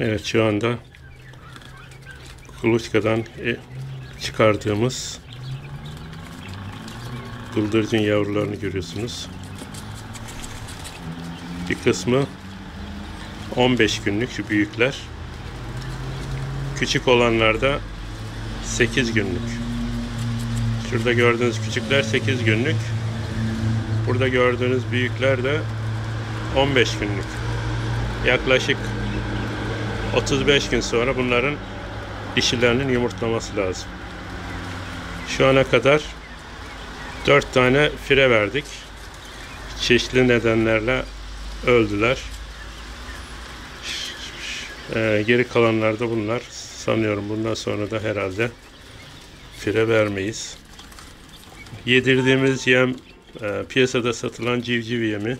Evet şu anda kuluçkadan e, çıkardığımız bıldırcın yavrularını görüyorsunuz. Bir kısmı 15 günlük şu büyükler. Küçük olanlar da 8 günlük. Şurada gördüğünüz küçükler 8 günlük. Burada gördüğünüz büyükler de 15 günlük. Yaklaşık 35 gün sonra bunların dişilerinin yumurtlaması lazım. Şu ana kadar 4 tane fire verdik. Çeşitli nedenlerle öldüler. Ee, geri kalanlar da bunlar. Sanıyorum bundan sonra da herhalde fire vermeyiz. Yedirdiğimiz yem e, piyasada satılan civciv yemi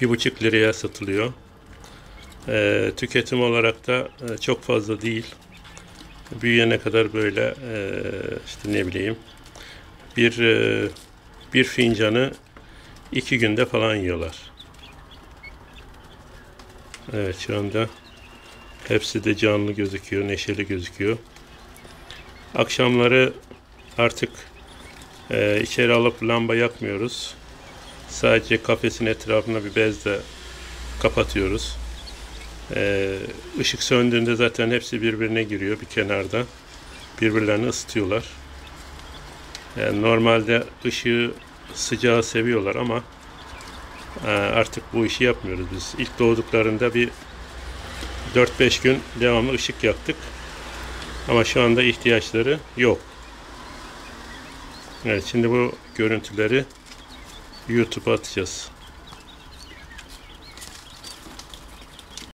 bir buçuk liraya satılıyor. E, tüketim olarak da e, çok fazla değil. Büyüyene kadar böyle e, işte ne bileyim bir e, bir fincanı iki günde falan yiyorlar. Evet şu anda hepsi de canlı gözüküyor, neşeli gözüküyor. Akşamları artık e, içeri alıp lamba yakmıyoruz. Sadece kafesin etrafına bir bezle kapatıyoruz. Ee, ışık söndüğünde zaten hepsi birbirine giriyor bir kenarda. Birbirlerini ısıtıyorlar. Yani normalde ışığı sıcağı seviyorlar ama e, artık bu işi yapmıyoruz biz. İlk doğduklarında bir 4-5 gün devamlı ışık yaktık. Ama şu anda ihtiyaçları yok. Evet şimdi bu görüntüleri YouTube'a atacağız.